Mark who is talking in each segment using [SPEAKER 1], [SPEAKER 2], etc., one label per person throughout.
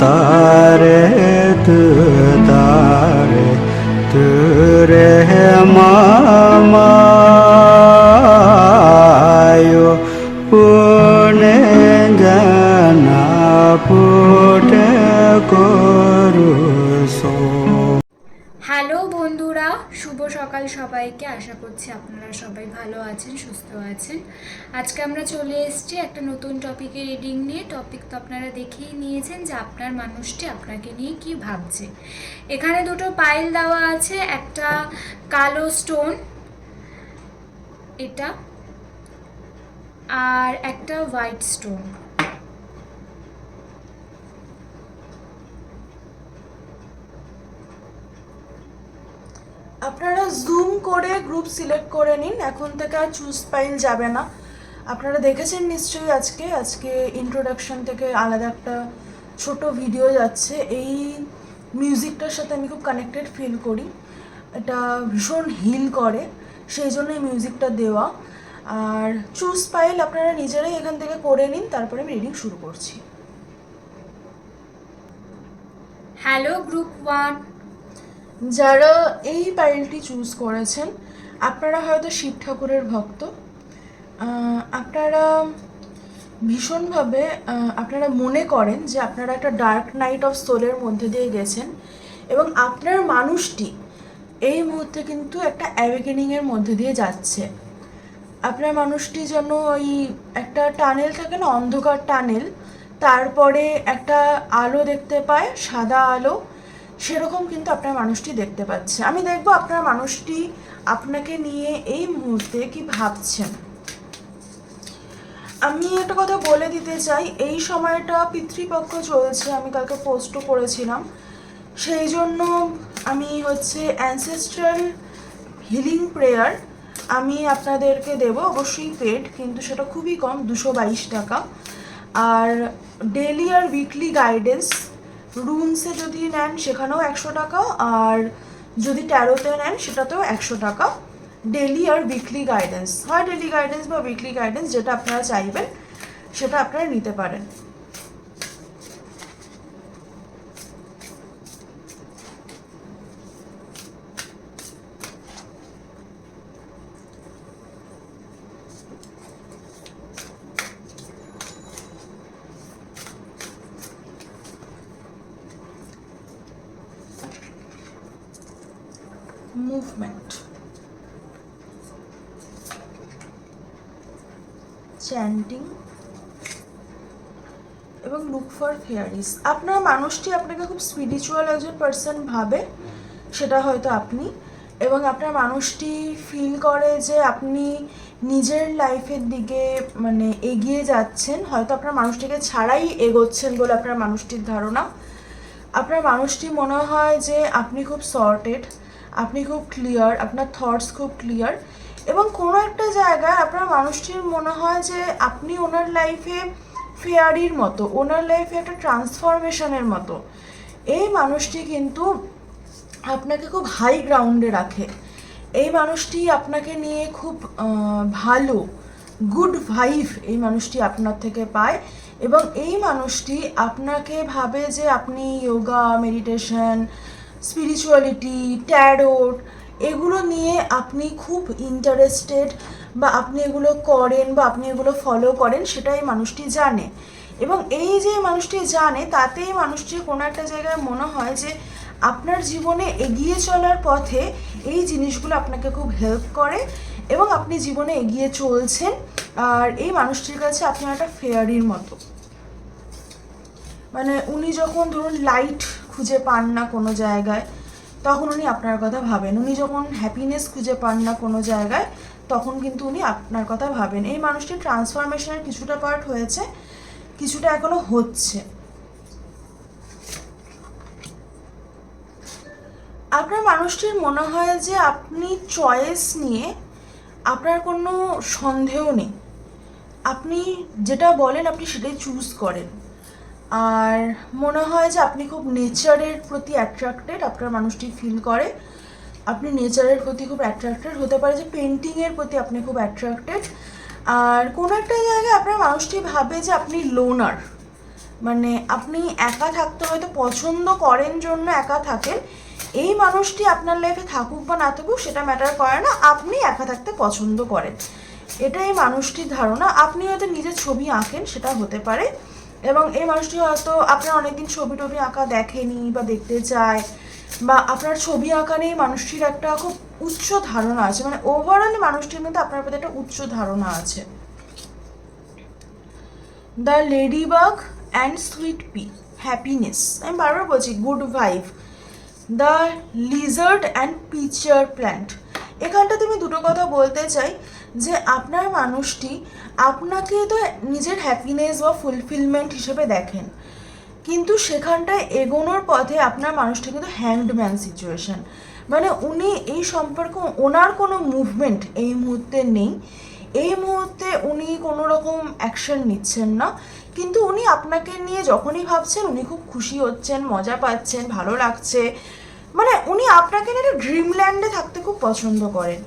[SPEAKER 1] তারে
[SPEAKER 2] আজকে আমরা চলে এসেছি একটা নতুন টপিকের রিডিং নিয়ে। টপিক তো আপনারা দেখেই নিয়েছেন যে আপনার মানুষটি আপনাকে নিয়ে কি ভাবছে। এখানে দুটো পাইল দেওয়া আছে, একটা কালো স্টোন এটা, আর একটা হোয়াইট স্টোন
[SPEAKER 3] আপনারা জুম করে গ্রুপ সিলেক্ট করে নিন, এখন থেকে আর চুজ পাইল যাবে না। আপনারা দেখেছেন নিশ্চয়ই আজকে? আজকে ইন্ট্রোডাকশন থেকে আলাদা একটা ছোট ভিডিও যাচ্ছে। এই মিউজিকটার সাথে আমি খুব কানেক্টেড ফিল করি। এটা ভীষণ হিল করে সেই জন্য এই মিউজিকটা দেওয়া। আর চুজ পাইল আপনারা নিজেরাই এখান থেকে করে নিন তারপরে আমি রিডিং শুরু করছি।
[SPEAKER 2] হ্যালো গ্রুপ ওয়ান
[SPEAKER 3] যারা এই পাইলটি চুজ করেছেন আপনারা হয়তো শিব ঠাকুরের ভক্ত। আপনারা ভীষণভাবে আপনারা মনে করেন যে আপনারা একটা ডার্ক নাইট অফ সোলের মধ্যে দিয়ে গেছেন এবং আপনার মানুষটি এই মুহূর্তে কিন্তু একটা অ্যাওয়েকেনিংয়ের মধ্যে দিয়ে যাচ্ছে। আপনার মানুষটি যেন ওই একটা টানেল থাকে না, অন্ধকার টানেল, তারপরে একটা আলো দেখতে পায়, সাদা আলো, সেরকম কিন্তু আপনার মানুষটি দেখতে পাচ্ছে। আমি দেখব আপনার মানুষটি আপনাকে নিয়ে এই মুহূর্তে কি ভাবছেন। আমি একটা কথা বলে দিতে চাই, এই সময়টা পিতৃপক্ষ চলছে, আমি কালকে পোস্টও করেছিলাম সেই জন্য আমি হচ্ছে অ্যানসেস্ট্রাল হিলিং প্রেয়ার আমি আপনাদেরকে দেব, অবশ্যই পেড কিন্তু সেটা খুবই কম, দুশো বাইশ টাকা। আর ডেলি আর উইকলি গাইডেন্স রুমসে যদি নেন সেখানেও একশো টাকা, আর যদি ট্যারোতে নেন সেটাতেও একশো টাকা। ডেলি আর উইকলি গাইডেন্স হয় ডেলি গাইডেন্স বা উইকলি গাইডেন্স যেটা আপনারা চাইবেন, সেটা আপনারা নিতে পারেন মুভমেন্ট চ্যান্টিং এবং লুক ফর ফেয়ারিস আপনার মানুষটি আপনাকে খুব স্পিরিচুয়াল একজন পার্সন ভাবে, সেটা হয়তো আপনি। এবং আপনার মানুষটি ফিল করে যে আপনি নিজের লাইফের দিকে মানে এগিয়ে যাচ্ছেন, হয়তো আপনার মানুষটিকে ছাড়াই এগোচ্ছেন বলে আপনার মানুষটির ধারণা। আপনার মানুষটি মনে হয় যে আপনি খুব সর্টেড আপনি খুব ক্লিয়ার আপনার থটস খুব ক্লিয়ার এবং কোনো একটা জায়গায় আপনার মানুষটির মনে হয় যে আপনি ওনার লাইফে ফেয়ারির মতো, ওনার লাইফে একটা ট্রান্সফরমেশনের মতো। এই মানুষটি কিন্তু আপনাকে খুব হাই গ্রাউন্ডে রাখে। এই মানুষটি আপনাকে নিয়ে খুব ভালো গুড ভাইভ এই মানুষটি আপনার থেকে পায় এবং এই মানুষটি আপনাকে ভাবে যে আপনি যোগা মেডিটেশন স্পিরিচুয়ালিটি ট্যারোট এগুলো নিয়ে আপনি খুব ইন্টারেস্টেড বা আপনি এগুলো করেন বা আপনি এগুলো ফলো করেন, সেটাই মানুষটি জানে। এবং এই যে মানুষটি জানে, তাতেই মানুষটির কোনো একটা জায়গায় মনে হয় যে আপনার জীবনে এগিয়ে চলার পথে এই জিনিসগুলো আপনাকে খুব হেল্প করে এবং আপনি জীবনে এগিয়ে চলছেন। আর এই মানুষটির কাছে আপনি একটা ফেয়ারির মতো। মানে উনি যখন ধরুন লাইট খুঁজে পান না কোনো জায়গায় তখন উনি আপনার কথা ভাবেন। উনি যখন হ্যাপিনেস খুঁজে পান না কোনো জায়গায়, তখন কিন্তু উনি আপনার কথা ভাবেন। এই মানুষটির ট্রান্সফরমেশনের কিছুটা পার্ট হয়েছে, কিছুটা এখনও হচ্ছে। আপনার মানুষটির মনে হয় যে আপনি চয়েস নিয়ে আপনার কোনো সন্দেহ নেই। আপনি যেটা বলেন, আপনি সেটাই চুজ করেন। আর মনে হয় যে আপনি খুব নেচারের প্রতি অ্যাট্রাক্টেড আপনার মানুষটি ফিল করে। আপনি নেচারের প্রতি খুব অ্যাট্রাক্টেড হতে পারে যে পেন্টিংয়ের প্রতি আপনি খুব অ্যাট্রাক্টেড আর কোনো একটা জায়গায় আপনার মানুষটি ভাবে যে আপনি লোনার মানে আপনি একা থাকতে হয়তো পছন্দ করেন জন্য একা থাকেন। এই মানুষটি আপনার লাইফে থাকুক বা না থাকুক, সেটা ম্যাটার করে না, আপনি একা থাকতে পছন্দ করেন। এটা এই মানুষটির ধারণা। আপনি হয়তো নিজের ছবি আঁকেন, সেটা হতে পারে। এবং এই মানুষটি হয়তো আপনার অনেকদিন ছবি টবি আঁকা দেখেনি বা দেখতে চায়, বা আপনার ছবি আঁকা নিয়ে মানুষটির একটা খুব উচ্চ ধারণা আছে। মানে ওভারঅল মানুষটির মধ্যে আপনার প্রতি একটা উচ্চ ধারণা আছে। The ladybug and sweet pea happiness আমি বারবার বলছি good vibe the lizard and pitcher plant এখানটা তুমি দুটো কথা বলতে চাই। যে আপনার মানুষটি আপনাকে তো নিজের হ্যাপিনেস বা ফুলফিলমেন্ট হিসেবে দেখেন। কিন্তু সেখানটায় এগোনোর পথে আপনার মানুষটি কিন্তু হ্যান্ডম্যান সিচুয়েশন মানে উনি এই সম্পর্ক ওনার কোনো মুভমেন্ট এই মুহূর্তে নেই। এই মুহূর্তে উনি কোনো রকম অ্যাকশন নিচ্ছেন না। কিন্তু উনি আপনাকে নিয়ে যখনই ভাবছেন, উনি খুব খুশি হচ্ছেন, মজা পাচ্ছেন, ভালো লাগছে। মানে উনি আপনাকে নিয়ে ড্রিমল্যান্ডে থাকতে খুব পছন্দ করেন।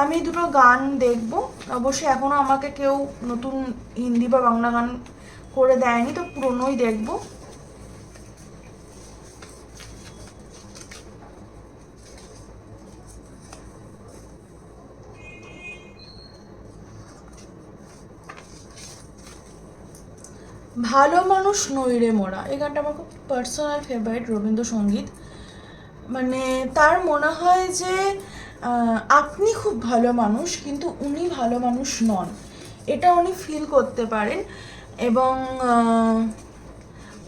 [SPEAKER 3] আমি দুটো গান দেখব। অবশ্যই এখনও আমাকে কেউ নতুন হিন্দি বা বাংলা গান করে দেয়নি, তো পুরোনোই দেখব। ভালো মানুষ নইরে মোরা। এই গানটা আমার খুব পার্সোনাল ফেভারিট রবীন্দ্রসঙ্গীত। মানে তার মনে হয় যে আপনি খুব ভালো মানুষ, কিন্তু উনি ভালো মানুষ নন। এটা উনি ফিল করতে পারেন এবং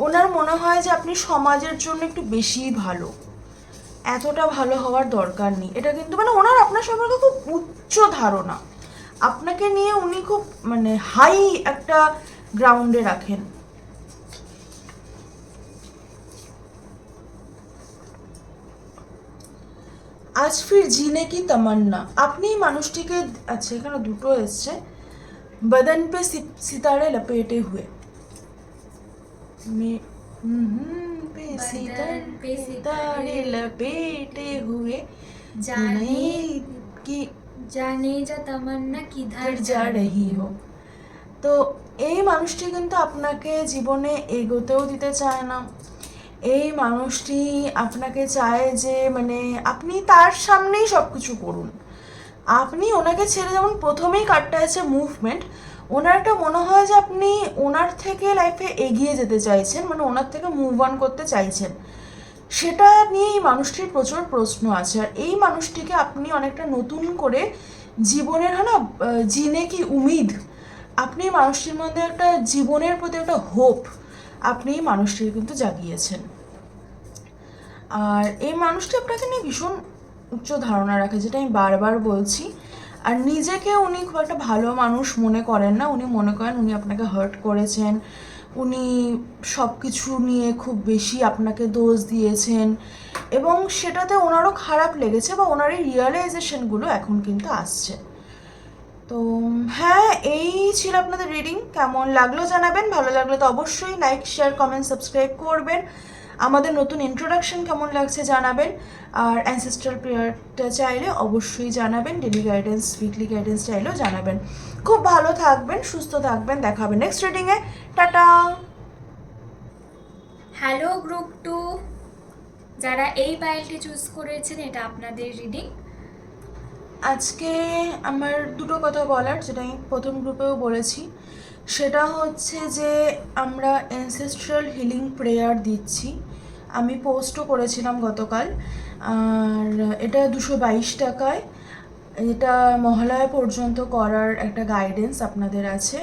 [SPEAKER 3] ওনার মনে হয় যে আপনি সমাজের জন্য একটু বেশিই ভালো। এতটা ভালো হওয়ার দরকার নেই। এটা কিন্তু মানে ওনার আপনার সম্পর্কে খুব উচ্চ ধারণা। আপনাকে নিয়ে উনি খুব মানে হাই একটা গ্রাউন্ডে রাখেন। আজ ফির জিনে কি তামান্না আপনি এই মানুষটিকে আচ্ছা এখানে দুটো এসছে বদন পে সি- সিতারে লপেটে হুয়ে মে হুম पे
[SPEAKER 2] बदन पे
[SPEAKER 3] सितारे लपेटे हुए
[SPEAKER 2] जाने
[SPEAKER 3] কি
[SPEAKER 2] जाने जा तमन्ना किधर
[SPEAKER 3] কিধার যা রহি হো তো এই মানুষটি কিন্তু আপনাকে জীবনে এগোতেও দিতে চায় না এই মানুষটি আপনাকে চায় যে মানে আপনি তার সামনেই সব কিছু করুন। আপনি ওনাকে ছেড়ে যেমন প্রথমেই কাটটা আছে মুভমেন্ট, ওনার একটা মনে হয় যে আপনি ওনার থেকে লাইফে এগিয়ে যেতে চাইছেন মানে ওনার থেকে মুভ অন করতে চাইছেন। সেটা নিয়ে এই মানুষটির প্রচুর প্রশ্ন আছে। আর এই মানুষটিকে আপনি অনেকটা নতুন করে জীবনের, হয় না জিনে কি উমিদ? আপনি মানুষটির মধ্যে একটা জীবনের প্রতি একটা হোপ আপনি এই মানুষটির কিন্তু জাগিয়েছেন। আর এই মানুষটি আপনাকে নিয়ে ভীষণ উচ্চ ধারণা রাখে, যেটা আমি বারবার বলছি। আর নিজেকে উনি খুব একটা ভালো মানুষ মনে করেন না। উনি মনে করেন উনি আপনাকে হার্ট করেছেন। উনি সব কিছু নিয়ে খুব বেশি আপনাকে দোষ দিয়েছেন। এবং সেটাতে ওনারও খারাপ লেগেছে বা ওনার এই রিয়েলাইজেশনগুলো এখন কিন্তু আসছে। তো হ্যাঁ এই ছিল আপনাদের রিডিং কেমন লাগল জানাবেন? ভালো লাগলে তো অবশ্যই লাইক শেয়ার কমেন্ট সাবস্ক্রাইব করবেন। আমাদের নতুন ইন্ট্রোডাকশন কেমন লাগছে জানাবেন। আর অ্যানসেস্ট্রাল প্রেয়ারটা চাইলে অবশ্যই জানাবেন ডেলি গাইডেন্স উইকলি গাইডেন্স চাইলেও জানাবেন। খুব ভালো থাকবেন সুস্থ থাকবেন দেখা হবে নেক্সট রিডিংয়ে টাটা।
[SPEAKER 2] হ্যালো গ্রুপ টু যারা এই পাইলটি চুজ করেছেন এটা আপনাদের রিডিং
[SPEAKER 3] আজকে আমার দুটো কথা বলার যেটা আমি প্রথম গ্রুপেও বলেছি। সেটা হচ্ছে যে আমরা অ্যানসেস্ট্রাল হিলিং প্রেয়ার দিচ্ছি। আমি পোস্টও করেছিলাম গতকাল। আর এটা দুশো বাইশ টাকায়। এটা মহালয়া পর্যন্ত করার একটা গাইডেন্স আপনাদের আছে।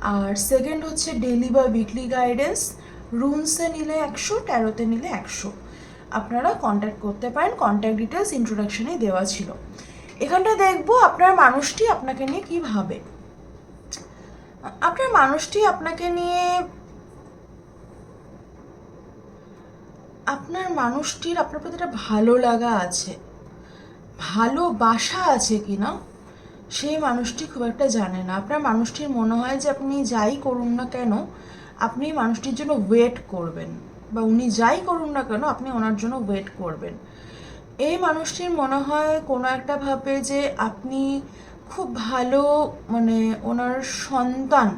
[SPEAKER 3] আর সেকেন্ড হচ্ছে ডেলি বা উইকলি গাইডেন্স রুমসে নিলে একশো ট্যারোতে নিলে একশো। আপনারা কন্ট্যাক্ট করতে পারেন। কন্ট্যাক্ট ডিটেলস ইন্ট্রোডাকশনে দেওয়া ছিল। এখানটা দেখব আপনার মানুষটি আপনাকে নিয়ে কি ভাবে। আপনার মানুষটি আপনাকে নিয়ে আপনার মানুষটির আপনার প্রতি একটা ভালো লাগা আছে ভালোবাসা আছে কি না সেই মানুষটি খুব একটা জানে না। আপনার মানুষটির মনে হয় যে আপনি যাই করুন না কেন, আপনি মানুষটির জন্য ওয়েট করবেন বা উনি যাই করুন না কেন, আপনি ওনার জন্য ওয়েট করবেন। এই মানুষটির মনে হয় কোনো একটা ভাবে যে আপনি খুব ভালো মানে ওনার সন্তান।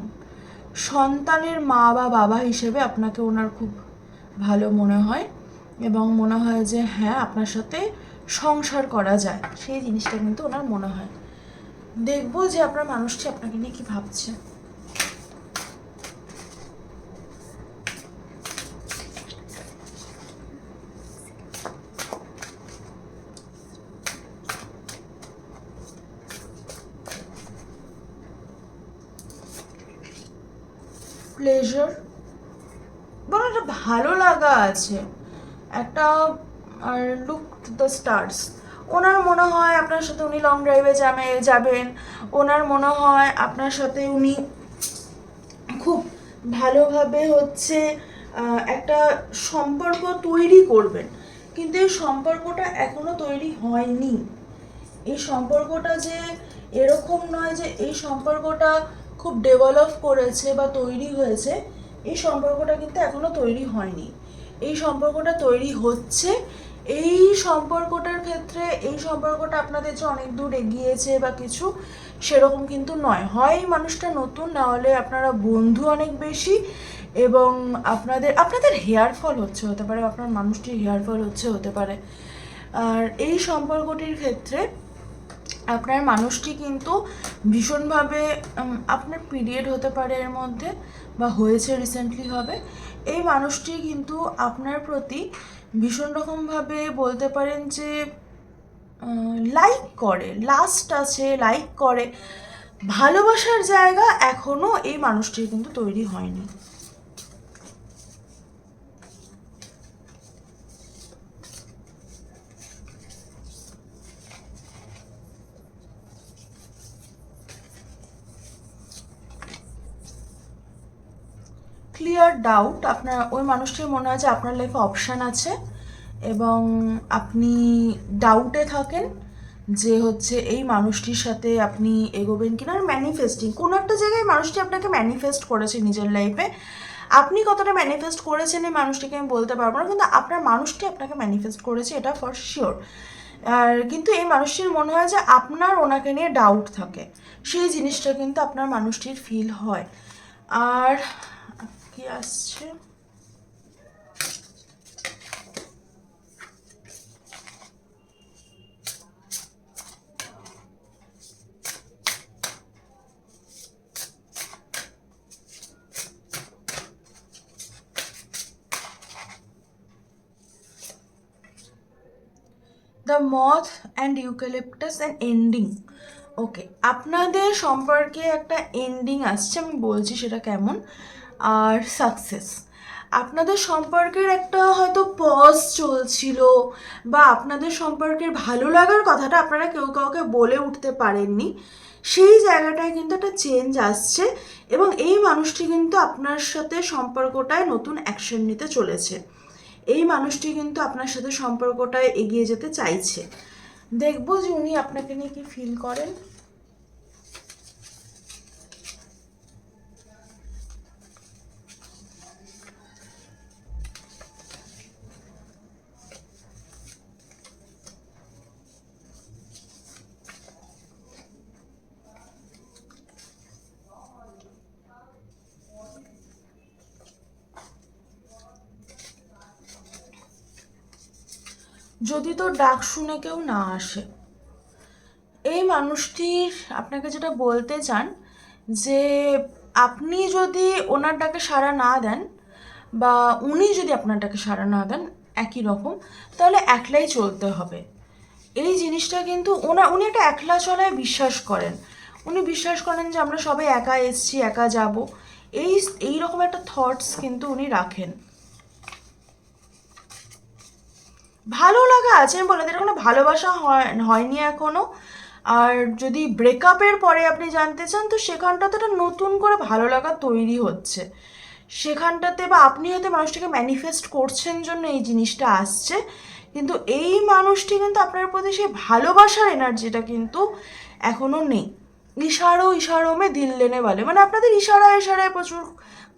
[SPEAKER 3] সন্তানের মা বা বাবা হিসেবে আপনাকে ওনার খুব ভালো মনে হয় এবং মনে হয় যে হ্যাঁ আপনার সাথে সংসার করা যায়। সেই জিনিসটা কিন্তু ওনার মনে হয়। দেখব যে আপনার মানুষটি আপনাকে নিয়ে কী ভাবছে। প্লেজার বলো একটা ভালো লাগা আছে। একটা, আর লুক টু দ্য স্টার্স ওনার মনে হয় আপনার সাথে উনি লং ড্রাইভে যাবে যাবেন। ওনার মনে হয় আপনার সাথে উনি খুব ভালোভাবে হচ্ছে একটা সম্পর্ক তৈরি করবেন। কিন্তু এই সম্পর্কটা এখনও তৈরি হয়নি। এই সম্পর্কটা যে এরকম নয় যে এই সম্পর্কটা খুব ডেভেলপ করেছে বা তৈরি হয়েছে, এই সম্পর্কটা কিন্তু এখনও তৈরি হয়নি। এই সম্পর্কটা তৈরি হচ্ছে, এই সম্পর্কটার ক্ষেত্রে, এই সম্পর্কটা আপনাদের যে অনেক দূর এগিয়েছে বা কিছু, সেরকম কিন্তু নয়। হয় মানুষটা নতুন, না হলে আপনারা বন্ধু অনেক বেশি এবং আপনাদের আপনাদের হেয়ার ফল হচ্ছে, হতে পারে আপনার মানুষটির হেয়ার ফল হচ্ছে, হতে পারে। আর এই সম্পর্কটির ক্ষেত্রে আপনার মানুষটি কিন্তু ভীষণভাবে আপনার পিরিয়ড হতে পারে এর মধ্যে বা হয়েছে রিসেন্টলি হবে, এই মানুষটি কিন্তু আপনার প্রতি ভীষণ রকমভাবে বলতে পারেন যে লাইক করে লাস্ট আছে লাইক করে। ভালোবাসার জায়গা এখনও এই মানুষটির কিন্তু তৈরি হয়নি। ক্লিয়ার ডাউট আপনার, ওই মানুষটির মনে হয় যে আপনার লাইফে অপশান আছে এবং আপনি ডাউটে থাকেন যে হচ্ছে এই মানুষটির সাথে আপনি এগোবেন কিনা আর ম্যানিফেস্টিং কোনো একটা জায়গায় মানুষটি আপনাকে ম্যানিফেস্ট করেছে নিজের লাইফে আপনি কতটা ম্যানিফেস্ট করেছেন এই মানুষটিকে আমি বলতে পারব না, কিন্তু আপনার মানুষটি আপনাকে ম্যানিফেস্ট করেছে, এটা ফর শিওর আর কিন্তু এই মানুষটির মনে হয় যে আপনার ওনাকে নিয়ে ডাউট থাকে, সেই জিনিসটা কিন্তু আপনার মানুষটির ফিল হয়। আর আসছে। The moth and eucalyptus and ending okay আপনাদের সম্পর্কে একটা এন্ডিং আসছে, আমি বলছি সেটা কেমন? আর সাকসেস আপনাদের সম্পর্কের একটা হয়তো পজ চলছিল বা আপনাদের সম্পর্কের ভালো লাগার কথাটা আপনারা কেউ কাউকে বলে উঠতে পারেননি, সেই জায়গাটায় কিন্তু একটা চেঞ্জ আসছে এবং এই মানুষটি কিন্তু আপনার সাথে সম্পর্কটায় নতুন অ্যাকশন নিতে চলেছে। এই মানুষটি কিন্তু আপনার সাথে সম্পর্কটায় এগিয়ে যেতে চাইছে। দেখব যে উনি আপনাকে নিয়ে কি ফিল করেন। যদি তোর ডাক শুনে কেউ না আসে। এই মানুষটির, আপনাকে যেটা বলতে চান, যে আপনি যদি ওনার ডাকে সাড়া না দেন বা উনি যদি আপনার ডাকে সাড়া না দেন, একই রকম, তাহলে একলাই চলতে হবে। এই জিনিসটা কিন্তু ওনা, উনি একটা একলা চলায় বিশ্বাস করেন। উনি বিশ্বাস করেন যে আমরা সবাই একা এসছি, একা যাব। এই এই রকম একটা থটস কিন্তু উনি রাখেন। ভালো লাগা আছে, আমি বলে এটা কোনো ভালোবাসা হয়, হয়নি এখনও। আর যদি ব্রেকআপের পরে আপনি জানতে চান, তো সেখানটাতে একটা নতুন করে ভালো লাগা তৈরি হচ্ছে। সেখানটাতে বা আপনি হয়তো মানুষটাকে ম্যানিফেস্ট করছেন জন্য এই জিনিসটা আসছে, কিন্তু এই মানুষটি কিন্তু আপনার প্রতি সেই ভালোবাসার এনার্জিটা কিন্তু এখনও নেই। ইশারো ইশারো মে দিল লেনে বলে। মানে আপনাদের ইশারা, ইশারায় প্রচুর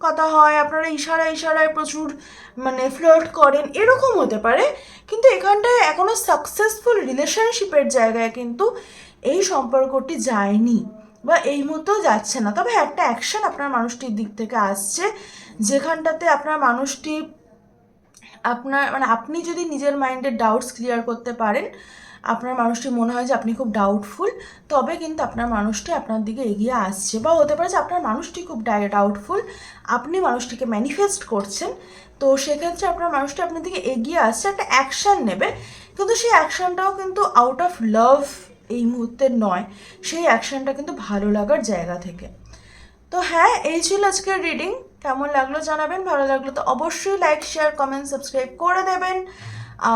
[SPEAKER 3] কথা হয়, আপনারা ইশারা, ইশারায় প্রচুর মানে ফ্লার্ট করেন, এরকম হতে পারে। কিন্তু এখানটায় এখনও সাকসেসফুল রিলেশনশিপের জায়গায় কিন্তু এই সম্পর্কটি যায়নি বা এই মুহূর্তেও যাচ্ছে না। তবে একটা অ্যাকশন আপনার মানুষটির দিক থেকে আসছে, যেখানটাতে আপনার মানুষটি আপনার মানে আপনি যদি নিজের মাইন্ডের ডাউটস ক্লিয়ার করতে পারেন আপনার মানুষটি মনে হয় যে আপনি খুব ডাউটফুল তবে কিন্তু আপনার মানুষটি আপনার দিকে এগিয়ে আসছে। বা হতে পারে যে আপনার মানুষটি খুব ডাউটফুল আপনি মানুষটিকে ম্যানিফেস্ট করছেন, তো সেক্ষেত্রে আপনার মানুষটি আপনার দিকে এগিয়ে আসছে, একটা অ্যাকশান নেবে। কিন্তু সেই অ্যাকশানটাও কিন্তু আউট অফ লাভ এই মুহূর্তে নয়, সেই অ্যাকশানটা কিন্তু ভালো লাগার জায়গা থেকে। তো হ্যাঁ এই ছিল আজকের রিডিং কেমন লাগল জানাবেন, ভালো লাগল তো অবশ্যই লাইক শেয়ার কমেন্ট সাবস্ক্রাইব করে দেবেন।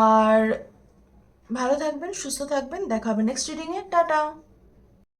[SPEAKER 3] আর ভালো থাকবেন সুস্থ থাকবেন দেখা হবে নেক্সট রিডিংয়ে টাটা।